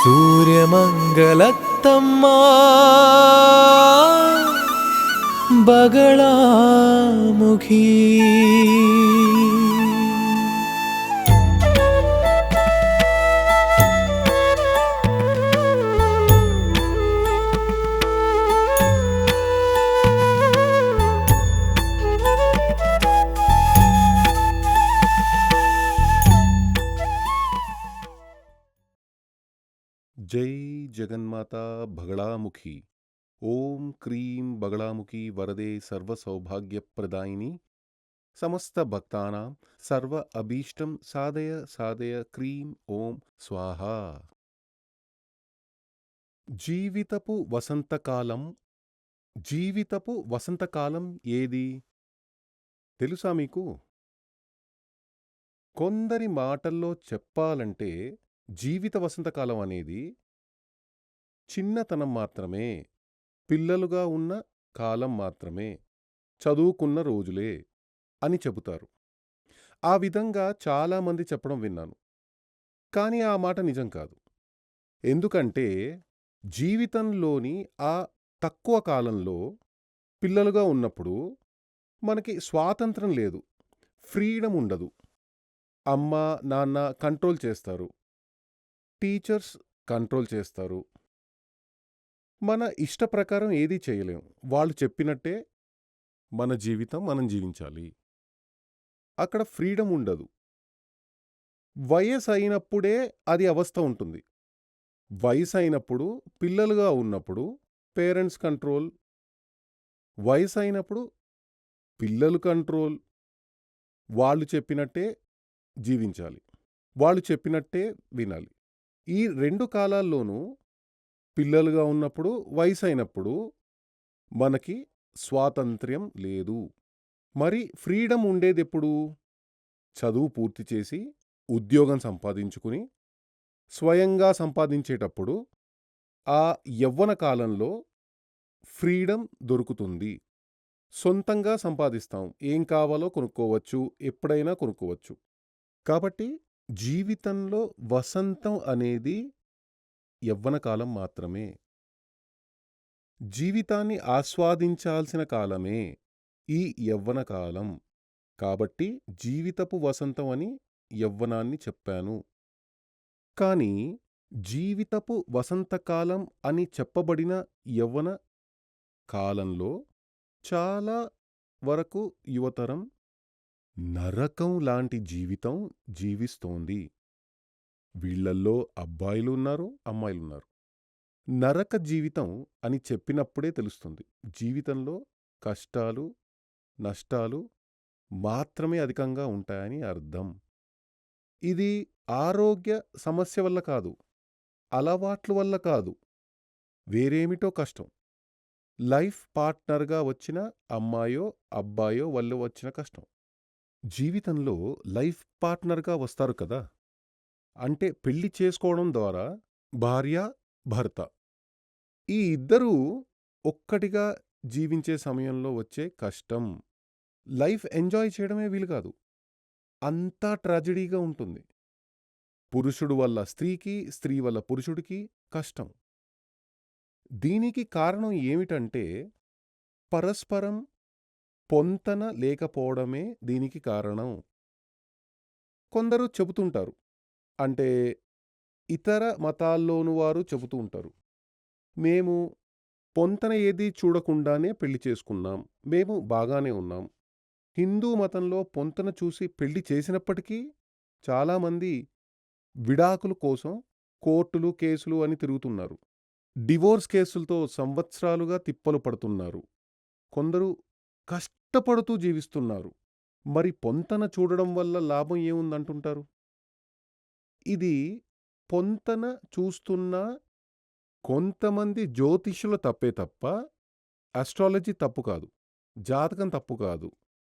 सूर्यमङ्गलत्तम्मा बगळामुखी జగన్మాత బగళాముఖి ఓం క్రీం బగళాముఖి వరదే సర్వ సౌభాగ్యప్రదాయిని సమస్త భక్తానాం సర్వ అభీష్టం సాధయ సాధయ క్రీం ఓం స్వాహ జీవితపు వసంతకాలం జీవితపు వసంతకాలం ఏది తెలుసా మీకు? కొందరి మాటల్లో చెప్పాలంటే జీవిత వసంతకాలం అనేది చిన్నతనం మాత్రమే పిల్లలుగా ఉన్న కాలం మాత్రమే చదువుకున్న రోజులే అని చెబుతారు. ఆ విధంగా చాలామంది చెప్పడం విన్నాను. కానీ ఆ మాట నిజం కాదు. ఎందుకంటే జీవితంలోని ఆ తక్కువ కాలంలో పిల్లలుగా ఉన్నప్పుడు మనకి స్వాతంత్రం లేదు ఫ్రీడమ్ ఉండదు. అమ్మ నాన్న కంట్రోల్ చేస్తారు. టీచర్స్ కంట్రోల్ చేస్తారు. మన ఇష్ట ప్రకారం ఏదీ చేయలేం. వాళ్ళు చెప్పినట్టే మన జీవితం మనం జీవించాలి. అక్కడ ఫ్రీడమ్ ఉండదు. వయసు అయినప్పుడే అది అవస్థ ఉంటుంది. వయసు అయినప్పుడు పిల్లలుగా ఉన్నప్పుడు పేరెంట్స్ కంట్రోల్. వయసు అయినప్పుడు పిల్లలు కంట్రోల్. వాళ్ళు చెప్పినట్టే జీవించాలి. వాళ్ళు చెప్పినట్టే వినాలి. ఈ రెండు కాలాల్లోనూ పిల్లలుగా ఉన్నప్పుడు వయసు అయినప్పుడు మనకి స్వాతంత్ర్యం లేదు. మరి ఫ్రీడమ్ ఉండేదెప్పుడు? చదువు పూర్తి చేసి ఉద్యోగం సంపాదించుకుని స్వయంగా సంపాదించేటప్పుడు ఆ యవ్వన కాలంలో ఫ్రీడమ్ దొరుకుతుంది. సొంతంగా సంపాదిస్తాం. ఏం కావాలో కొనుక్కోవచ్చు ఎప్పుడైనా కొనుక్కోవచ్చు. కాబట్టి జీవితంలో వసంతం అనేది యవ్వనకాలం మాత్రమే. జీవితాన్ని ఆస్వాదించాల్సిన కాలమే ఈ యవ్వనకాలం కాబట్టి జీవితపు వసంతం అని యవ్వనాన్ని చెప్పాను. కానీ జీవితపు వసంతకాలం అని చెప్పబడిన యవ్వన కాలంలో చాలా వరకు యువతరం నరకం లాంటి జీవితం జీవిస్తోంది. వీళ్ళల్లో అబ్బాయిలు ఉన్నారు అమ్మాయిలున్నారు. నరక జీవితం అని చెప్పినప్పుడే తెలుస్తుంది. జీవితంలో కష్టాలు నష్టాలు మాత్రమే అధికంగా ఉంటాయని అర్థం. ఇది ఆరోగ్య సమస్య వల్ల కాదు అలవాట్ల వల్ల కాదు వేరేమిటో కష్టం. లైఫ్ పార్ట్నర్గా వచ్చిన అమ్మాయో అబ్బాయో వల్ల వచ్చిన కష్టం. జీవితంలో లైఫ్ పార్ట్నర్గా వస్తారు కదా! అంటే పెళ్ళి చేసుకోవడం ద్వారా భార్య భర్త. ఈ ఇద్దరూ ఒక్కటిగా జీవించే సమయంలో వచ్చే కష్టం. లైఫ్ ఎంజాయ్ చేయడమే వీలు కాదు. అంతా ట్రాజడీగా ఉంటుంది. పురుషుడు వల్ల స్త్రీకి స్త్రీ వల్ల పురుషుడికి కష్టం. దీనికి కారణం ఏమిటంటే పరస్పరం పొంతన లేకపోవడమే దీనికి కారణం. కొందరు చెబుతుంటారు అంటే ఇతర మతాల్లోను వారు చెబుతూ ఉంటారు. మేము పొంతన ఏదీ చూడకుండానే పెళ్ళి చేసుకున్నాం. మేము బాగానే ఉన్నాం. హిందూ మతంలో పొంతన చూసి పెళ్ళి చేసినప్పటికీ చాలామంది విడాకుల కోసం కోర్టులు కేసులు అని తిరుగుతున్నారు. డివోర్స్ కేసులతో సంవత్సరాలుగా తిప్పలు పడుతున్నారు. కొందరు కష్టపడుతూ జీవిస్తున్నారు. మరి పొంతన చూడడం వల్ల లాభం ఏముందంటుంటారు? ఇది పొంతన చూస్తున్న కొంతమంది జ్యోతిష్యుల తప్పే తప్ప అస్ట్రాలజీ తప్పు కాదు. జాతకం తప్పు కాదు.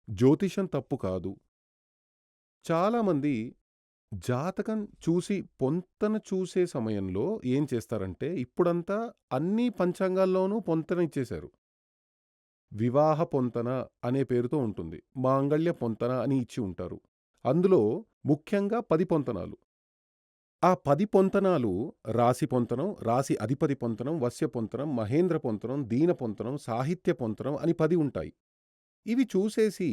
జ్యోతిషం తప్పు కాదు. చాలామంది జాతకం చూసి పొంతన చూసే సమయంలో ఏం చేస్తారంటే ఇప్పుడంతా అన్ని పంచాంగాల్లోనూ పొంతన ఇచ్చేశారు. వివాహ పొంతన అనే పేరుతో ఉంటుంది. మాంగళ్య పొంతన అని ఇచ్చి ఉంటారు. అందులో ముఖ్యంగా పది పొంతనాలు. ఆ పది పొంతనాలు రాశి పొంతనం, రాశి అధిపతి పొంతనం, వస్య పొంతనం, మహేంద్ర పొంతనం, దీన పొంతనం, సాహిత్య పొంతనం అని పది ఉంటాయి. ఇవి చూసేసి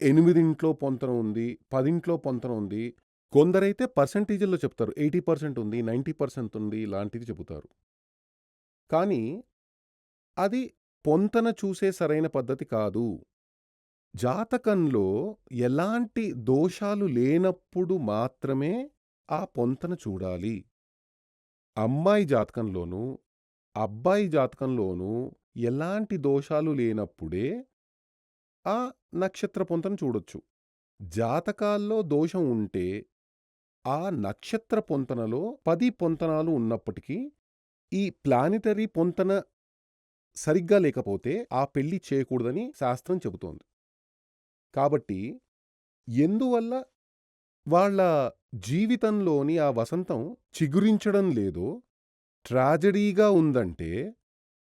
ఎనిమిదింట్లో పొంతనం ఉంది, 10 పొంతనం ఉంది. కొందరైతే పర్సంటేజీల్లో చెప్తారు. 80% ఉంది, 90% ఉంది ఇలాంటివి చెబుతారు. కానీ అది పొంతన చూసే సరైన పద్ధతి కాదు. జాతకంలో ఎలాంటి దోషాలు లేనప్పుడు మాత్రమే ఆ పొంతన చూడాలి. అమ్మాయి జాతకంలోనూ, అబ్బాయి జాతకంలోనూ ఎలాంటి దోషాలు లేనప్పుడే ఆ నక్షత్ర పొంతను చూడొచ్చు. జాతకాల్లో దోషం ఉంటే ఆ నక్షత్ర పొంతనలో పది పొంతనాలు ఉన్నప్పటికీ ఈ ప్లానిటరీ పొంతన సరిగ్గా లేకపోతే ఆ పెళ్ళి చేయకూడదని శాస్త్రం చెబుతోంది. కాబట్టి ఎందువల్ల వాళ్ళ జీవితంలోని ఆ వసంతం చిగురించడం లేదో, ట్రాజడీగా ఉందంటే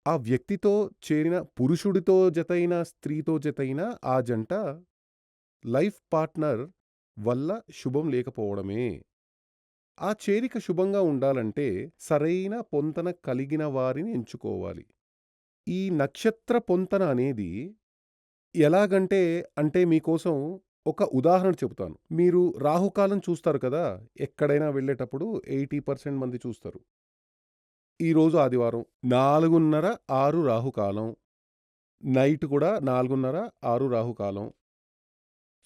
ఆ వ్యక్తితో చేరిన పురుషుడితో జతైన, స్త్రీతో జతైన ఆ జంట లైఫ్ పార్ట్నర్ వల్ల శుభం లేకపోవడమే. ఆ చేరిక శుభంగా ఉండాలంటే సరైన పొంతన కలిగిన వారిని ఎంచుకోవాలి. ఈ నక్షత్ర పొంతన అనేది ఎలాగంటే అంటే మీకోసం ఒక ఉదాహరణ చెబుతాను. మీరు రాహుకాలం చూస్తారు కదా! ఎక్కడైనా వెళ్ళేటప్పుడు 80% మంది చూస్తారు. ఈరోజు ఆదివారం 4:30, 6 రాహుకాలం. నైట్ కూడా 4:30, 6 రాహుకాలం.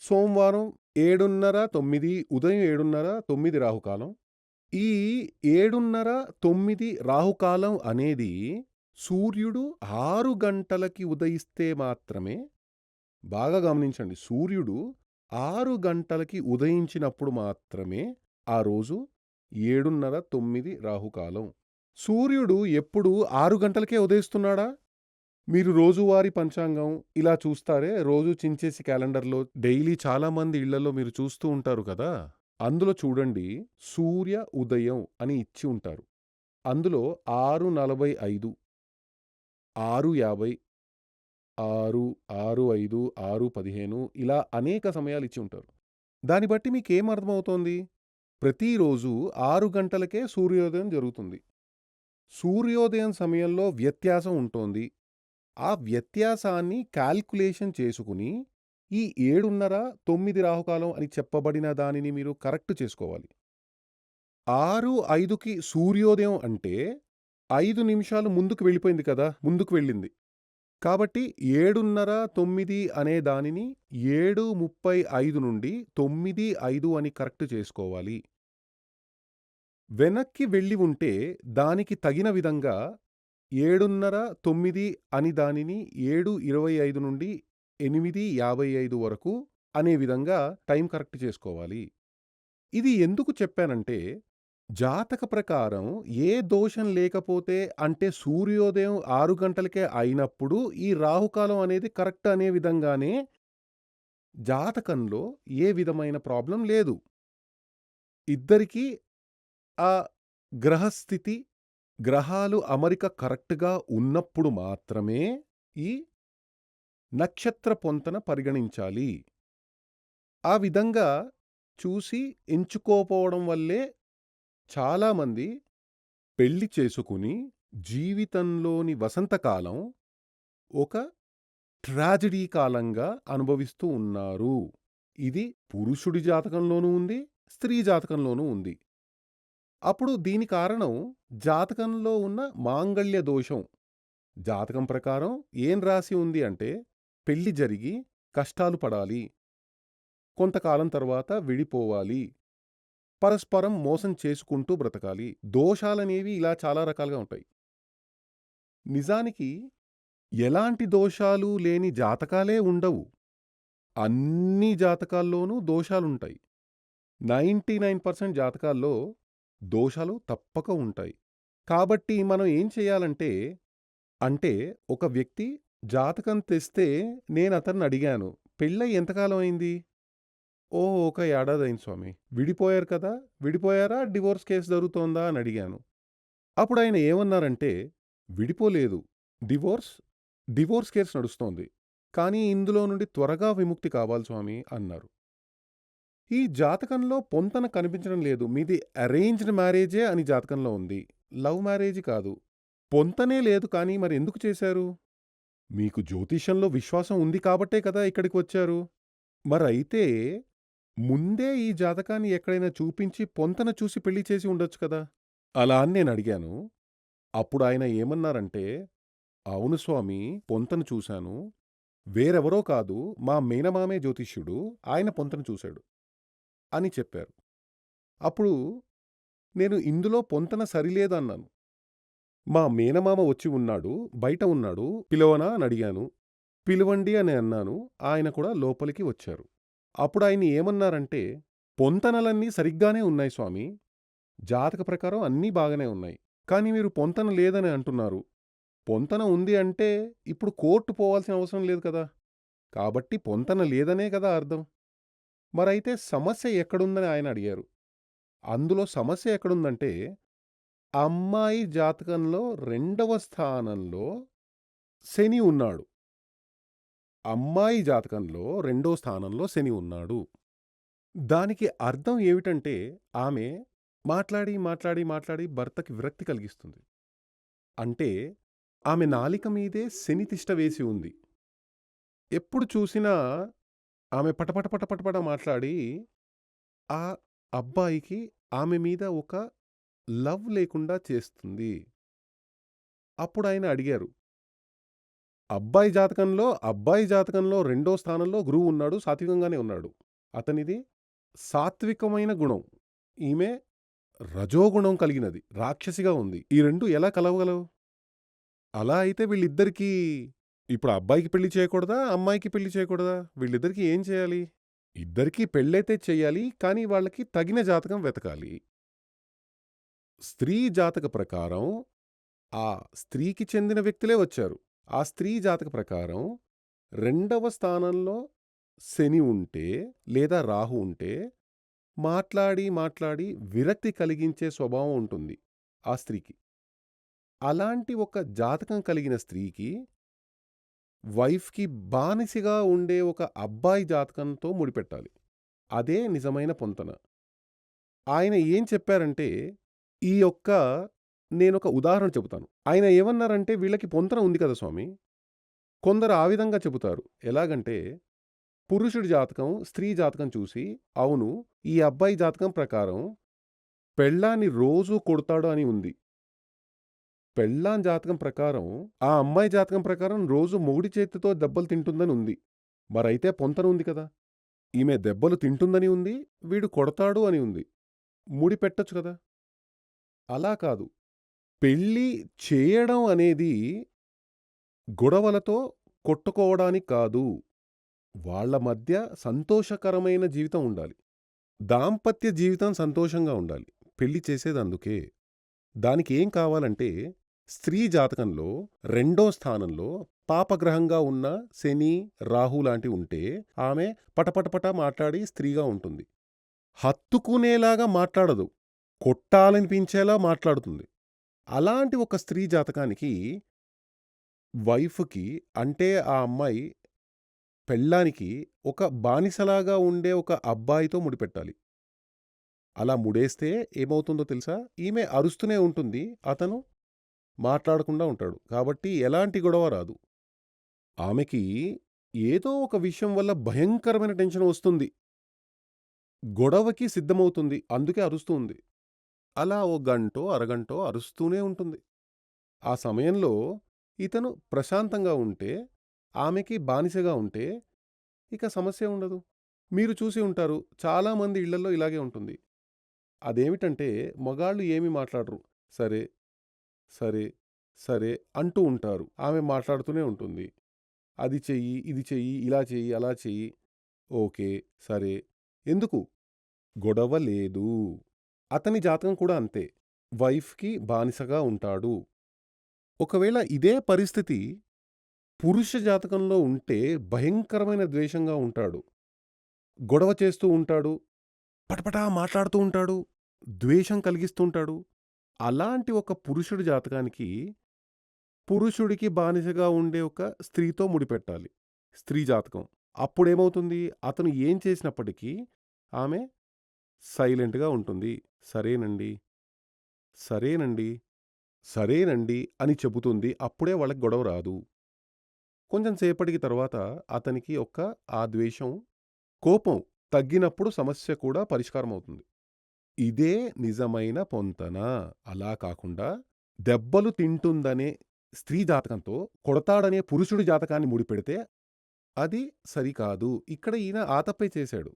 సోమవారం 7:30, 9 ఉదయం 7:30, 9 రాహుకాలం. ఈ 7:30, 9 రాహుకాలం అనేది సూర్యుడు ఆరు గంటలకి ఉదయిస్తే మాత్రమే బాగా గమనించండి. సూర్యుడు ఆరు గంటలకి ఉదయించినప్పుడు మాత్రమే ఆ రోజు 7:30, 9 రాహుకాలం. సూర్యుడు ఎప్పుడు ఆరు గంటలకే ఉదయిస్తున్నాడా? మీరు రోజువారీ పంచాంగం ఇలా చూస్తారే రోజు చించేసి క్యాలెండర్‌లో డైలీ చాలామంది ఇళ్ళలో మీరు చూస్తూ ఉంటారు కదా! అందులో చూడండి సూర్య ఉదయం అని ఇచ్చి ఉంటారు. అందులో ఆరు నలభై ఐదు ఆరు యాభై ఆరు ఆరు ఐదు ఆరు పదిహేను ఇలా అనేక సమయాలు ఇచ్చి ఉంటారు. దాన్ని బట్టి మీకేం అర్థమవుతోంది? ప్రతిరోజు ఆరు గంటలకే సూర్యోదయం జరుగుతుంది. సూర్యోదయం సమయంలో వ్యత్యాసం ఉంటోంది. ఆ వ్యత్యాసాన్ని క్యాల్కులేషన్ చేసుకుని ఈ 7:30, 9 రాహుకాలం అని చెప్పబడిన దానిని మీరు కరెక్ట్ చేసుకోవాలి. 6:05కి సూర్యోదయం అంటే ఐదు నిమిషాలు ముందుకు వెళ్ళిపోయింది కదా! ముందుకు వెళ్ళింది. కాబట్టి 7:30, 9 అనే దానిని 7:35 నుండి 9:05 అని కరెక్ట్ చేసుకోవాలి. వెనక్కి వెళ్ళి ఉంటే దానికి తగిన విధంగా 7:30, 9 అని దానిని 7:25 నుండి 8:55 వరకు అనే విధంగా టైం కరెక్ట్ చేసుకోవాలి. ఇది ఎందుకు చెప్పానంటే జాతక ప్రకారం ఏ దోషం లేకపోతే అంటే సూర్యోదయం 6 గంటలకే అయినప్పుడు ఈ రాహుకాలం అనేది కరెక్ట్ అనే విధంగానే జాతకంలో ఏ విధమైన ప్రాబ్లం లేదు. ఇద్దరికీ ఆ గ్రహస్థితి, గ్రహాలు అమరిక కరెక్ట్‌గా ఉన్నప్పుడు మాత్రమే ఈ నక్షత్ర పొంతన పరిగణించాలి. ఆ విధంగా చూసి ఎంచుకోపోవడం వల్లే చాలామంది పెళ్ళి చేసుకుని జీవితంలోని వసంతకాలం ఒక ట్రాజడీ కాలంగా అనుభవిస్తూ ఉన్నారు. ఇది పురుషుడి జాతకంలోనూ ఉంది, స్త్రీ జాతకంలోనూ ఉంది. అప్పుడు దీని కారణం జాతకంలో ఉన్న మాంగళ్య దోషం. జాతకం ప్రకారం ఏం రాసి ఉంది అంటే పెళ్ళి జరిగి కష్టాలు పడాలి. కొంతకాలం తర్వాత విడిపోవాలి. పరస్పరం మోసం చేసుకుంటూ బ్రతకాలి. దోషాలనేవి ఇలా చాలా రకాలుగా ఉంటాయి. నిజానికి ఎలాంటి దోషాలు లేని జాతకాలే ఉండవు. అన్ని జాతకాల్లోనూ దోషాలుంటాయి. 99% జాతకాల్లో దోషాలు తప్పక ఉంటాయి. కాబట్టి మనం ఏం చేయాలంటే అంటే ఒక వ్యక్తి జాతకం తెస్తే నేను అతన్ని అడిగాను. పెళ్ళై ఎంతకాలం అయింది? ఓ ఒక ఏడాదయింది స్వామి. విడిపోయారు కదా! విడిపోయారా? డివోర్స్ కేస్ జరుగుతోందా? అని అడిగాను. అప్పుడు ఆయన ఏమన్నారంటే విడిపోలేదు. డివోర్స్, డివోర్స్ కేస్ నడుస్తోంది. కానీ ఇందులో నుండి త్వరగా విముక్తి కావాలి స్వామి అన్నారు. ఈ జాతకంలో పొంతన కనిపించడం లేదు. మీది అరేంజ్డ్ మ్యారేజే అని జాతకంలో ఉంది. లవ్ మ్యారేజ్ కాదు. పొంతనే లేదు కానీ మరి ఎందుకు చేశారు? మీకు జ్యోతిష్యంలో విశ్వాసం ఉంది కాబట్టే కదా ఇక్కడికి వచ్చారు. మరైతే ముందే ఈ జాతకాన్ని ఎక్కడైనా చూపించి పొంతన చూసి పెళ్ళి చేసి ఉండొచ్చు కదా! అలా అని నేనడిగాను. అప్పుడాయన ఏమన్నారంటే, అవును స్వామి పొంతన చూశాను. వేరెవరో కాదు మా మేనమామే జ్యోతిష్యుడు. ఆయన పొంతన చూశాడు. అని చెప్పారు. అప్పుడు నేను ఇందులో పొంతన సరిలేదన్నాను. మా మేనమామ వచ్చి ఉన్నాడు. బయట ఉన్నాడు. పిలవనా అనడిగాను. పిలవండి అని అన్నాను. ఆయన కూడా లోపలికి వచ్చారు. అప్పుడు ఆయన ఏమన్నారంటే, పొంతనలన్నీ సరిగ్గానే ఉన్నాయి స్వామి జాతక ప్రకారం అన్నీ బాగానే ఉన్నాయి. కానీ మీరు పొంతన లేదని అంటున్నారు. పొంతన ఉంది అంటే ఇప్పుడు కోర్టు పోవాల్సిన అవసరం లేదు కదా! కాబట్టి పొంతన లేదనే కదా అర్థం. మరైతే సమస్య ఎక్కడుందని ఆయన అడిగారు. అందులో సమస్య ఎక్కడుందంటే, అమ్మాయి జాతకంలో రెండవ స్థానంలో శని ఉన్నాడు. అమ్మాయి జాతకంలో రెండో స్థానంలో శని ఉన్నాడు. దానికి అర్థం ఏమిటంటే ఆమె మాట్లాడి, మాట్లాడి, మాట్లాడి భర్తకి విరక్తి కలిగిస్తుంది. అంటే ఆమె నాలిక మీదే శని తిష్ట వేసి ఉంది. ఎప్పుడు చూసినా ఆమె పటపట పటపటపట మాట్లాడి ఆ అబ్బాయికి ఆమె మీద ఒక లవ్ లేకుండా చేస్తుంది. అప్పుడు ఆయన అడిగారు. అబ్బాయి జాతకంలో అబ్బాయి జాతకంలో రెండో స్థానంలో గురువు ఉన్నాడు. సాత్వికంగానే ఉన్నాడు. అతనిది సాత్వికమైన గుణం. ఈమె రజోగుణం కలిగినది. రాక్షసిగా ఉంది. ఈ రెండు ఎలా కలవగలవు? అలా అయితే వీళ్ళిద్దరికీ ఇప్పుడు అబ్బాయికి పెళ్ళి చేయకూడదా? అమ్మాయికి పెళ్ళి చేయకూడదా? వీళ్ళిద్దరికీ ఏం చేయాలి? ఇద్దరికీ పెళ్ళైతే చెయ్యాలి. కానీ వాళ్ళకి తగిన జాతకం వెతకాలి. స్త్రీ జాతక ప్రకారం ఆ స్త్రీకి చెందిన వ్యక్తులే వచ్చారు. ఆ స్త్రీ జాతక ప్రకారం రెండవ స్థానంలో శని ఉంటే లేదా రాహు ఉంటే మాట్లాడి, మాట్లాడి విరక్తి కలిగించే స్వభావం ఉంటుంది ఆ స్త్రీకి. అలాంటి ఒక జాతకం కలిగిన స్త్రీకి వైఫ్‌కి బానిసిగా ఉండే ఒక అబ్బాయి జాతకంతో ముడిపెట్టాలి. అదే నిజమైన పొంతన. ఆయన ఏం చెప్పారంటే ఈ యొక్క నేనొక ఉదాహరణ చెబుతాను. ఆయన ఏమన్నారంటే వీళ్ళకి పొంతన ఉంది కదా స్వామి కొందరు ఆ విధంగా చెబుతారు. ఎలాగంటే పురుషుడి జాతకం, స్త్రీ జాతకం చూసి అవును ఈ అబ్బాయి జాతకం ప్రకారం పెళ్ళాన్ని రోజూ కొడతాడు అని ఉంది. పెళ్ళాన్ జాతకం ప్రకారం ఆ అమ్మాయి జాతకం ప్రకారం రోజు మొగుడి చేతితో దెబ్బలు తింటుందని ఉంది. మరైతే పొంతన ఉంది కదా! ఈమె దెబ్బలు తింటుందని ఉంది. వీడు కొడతాడు అని ఉంది. ముడి పెట్టొచ్చు కదా! అలా కాదు. పెళ్ళి చేయడం అనేది గొడవలతో కొట్టుకోవడానికి కాదు. వాళ్ళ మధ్య సంతోషకరమైన జీవితం ఉండాలి. దాంపత్య జీవితం సంతోషంగా ఉండాలి. పెళ్ళి చేసేదందుకే. దానికి ఏం కావాలంటే స్త్రీ జాతకంలో రెండో స్థానంలో పాపగ్రహంగా ఉన్న శని, రాహు లాంటివి ఉంటే ఆమె పటపటపట మాట్లాడి స్త్రీగా ఉంటుంది. హత్తుకునేలాగా మాట్లాడదు. కొట్టాలనిపించేలా మాట్లాడుతుంది. అలాంటి ఒక స్త్రీ జాతకానికి వైఫ్‌కి అంటే ఆ అమ్మాయి పెళ్ళానికి ఒక బానిసలాగా ఉండే ఒక అబ్బాయితో ముడిపెట్టాలి. అలా ముడేస్తే ఏమవుతుందో తెలుసా? ఈమె అరుస్తూనే ఉంటుంది. అతను మాట్లాడకుండా ఉంటాడు. కాబట్టి ఎలాంటి గొడవ రాదు. ఆమెకి ఏదో ఒక విషయం వల్ల భయంకరమైన టెన్షన్ వస్తుంది. గొడవకి సిద్ధమవుతుంది. అందుకే అరుస్తూ ఉంది. అలా ఓ గంటో, అరగంటో అరుస్తూనే ఉంటుంది. ఆ సమయంలో ఇతను ప్రశాంతంగా ఉంటే, ఆమెకి బానిసగా ఉంటే ఇక సమస్య ఉండదు. మీరు చూసి ఉంటారు. చాలామంది ఇళ్ళలో ఇలాగే ఉంటుంది. అదేమిటంటే మగాళ్ళు ఏమీ మాట్లాడరు. సరే, సరే, సరే అంటూ ఉంటారు. ఆమె మాట్లాడుతూనే ఉంటుంది. అది చెయ్యి, ఇది చెయ్యి, ఇలా చెయ్యి, అలా చెయ్యి. ఓకే. సరే. ఎందుకు? గొడవ లేదు. అతని జాతకం కూడా అంతే. వైఫ్‌కి బానిసగా ఉంటాడు. ఒకవేళ ఇదే పరిస్థితి పురుష జాతకంలో ఉంటే భయంకరమైన ద్వేషంగా ఉంటాడు. గొడవ చేస్తూ ఉంటాడు. పటపటా మాట్లాడుతూ ఉంటాడు. ద్వేషం కలిగిస్తుంటాడు అలాంటి ఒక పురుషుడి జాతకానికి పురుషుడికి బానిసగా ఉండే ఒక స్త్రీతో ముడిపెట్టాలి. స్త్రీ జాతకం. అప్పుడేమవుతుంది? అతను ఏం చేసినప్పటికీ ఆమె సైలెంట్‌గా ఉంటుంది. సరేనండి. సరేనండి. సరేనండి అని చెబుతుంది. అప్పుడే వాళ్ళకి గొడవ రాదు. కొంచెం సేపటికి తర్వాత అతనికి ఒక ఆ ద్వేషం, కోపం తగ్గినప్పుడు సమస్య కూడా పరిష్కారం అవుతుంది ఇదే నిజమైన పొంతన. అలా కాకుండా దెబ్బలు తింటుందనే స్త్రీ జాతకంతో కొడతాడనే పురుషుడి జాతకాన్ని ముడిపెడితే అది సరికాదు. ఇక్కడ ఈయన ఆతప్పై చేశాడు.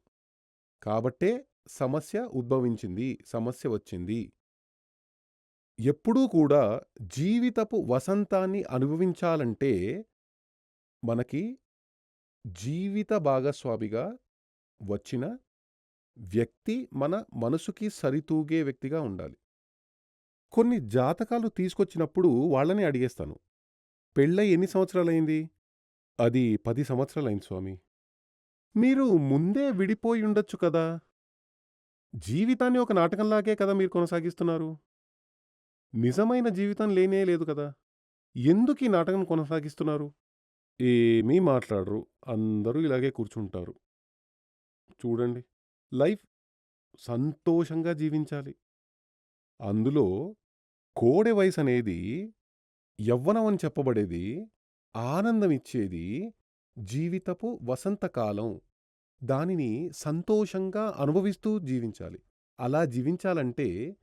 కాబట్టే సమస్య ఉద్భవించింది. సమస్య వచ్చింది. ఎప్పుడూ కూడా జీవితపు వసంతాన్ని అనుభవించాలంటే మనకి జీవిత భాగస్వామిగా వచ్చిన వ్యక్తి మన మనసుకి సరితూగే వ్యక్తిగా ఉండాలి. కొన్ని జాతకాలు తీసుకొచ్చినప్పుడు వాళ్ళనే అడిగేస్తాను. పెళ్ళై ఎన్ని సంవత్సరాలయింది? అది 10 సంవత్సరాలయింది స్వామి మీరు ముందే విడిపోయి ఉండొచ్చు కదా! జీవితాన్ని ఒక నాటకంలాగే కదా మీరు కొనసాగిస్తున్నారు. నిజమైన జీవితం లేనే లేదు కదా! ఎందుకీ నాటకం కొనసాగిస్తున్నారు? ఏమీ మాట్లాడరు. అందరూ ఇలాగే కూర్చుంటారు. చూడండి. లైఫ్ సంతోషంగా జీవించాలి. అందులో కోడె వయసనేది యవ్వనం అని చెప్పబడేది ఆనందమిచ్చేది జీవితపు వసంతకాలం. దానిని సంతోషంగా అనుభవిస్తూ జీవించాలి. అలా జీవించాలంటే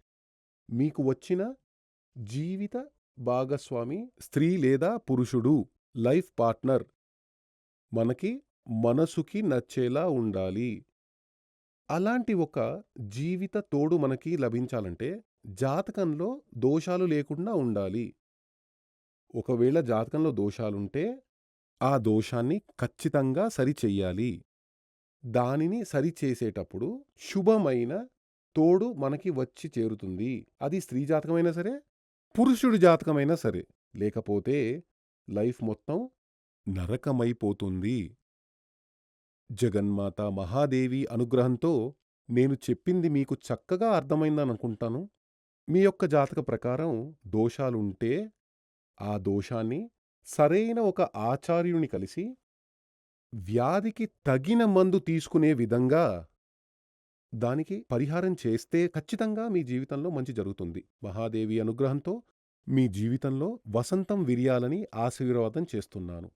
మీకు వచ్చిన జీవిత భాగస్వామి స్త్రీ లేదా పురుషుడు లైఫ్ పార్ట్నర్ మనకి మనసుకి నచ్చేలా ఉండాలి. అలాంటి ఒక జీవిత తోడు మనకి లభించాలంటే జాతకంలో దోషాలు లేకుండా ఉండాలి. ఒకవేళ జాతకంలో దోషాలుంటే ఆ దోషాన్ని ఖచ్చితంగా సరిచెయ్యాలి. దానిని సరిచేసేటప్పుడు శుభమైన తోడు మనకి వచ్చి చేరుతుంది. అది స్త్రీ జాతకమైనా సరే, పురుషుడి జాతకమైనా సరే. లేకపోతే లైఫ్ మొత్తం నరకమైపోతుంది. జగన్మాత మహాదేవి అనుగ్రహంతో నేను చెప్పింది మీకు చక్కగా అర్థమైందననుకుంటాను. మీ యొక్క జాతక ప్రకారం దోషాలుంటే ఆ దోషాన్ని సరైన ఒక ఆచార్యుని కలిసి వ్యాధికి తగిన మందు తీసుకునే విధంగా దానికి పరిహారం చేస్తే ఖచ్చితంగా మీ జీవితంలో మంచి జరుగుతుంది. మహాదేవి అనుగ్రహంతో మీ జీవితంలో వసంతం విరియాలని ఆశీర్వాదం చేస్తున్నాను.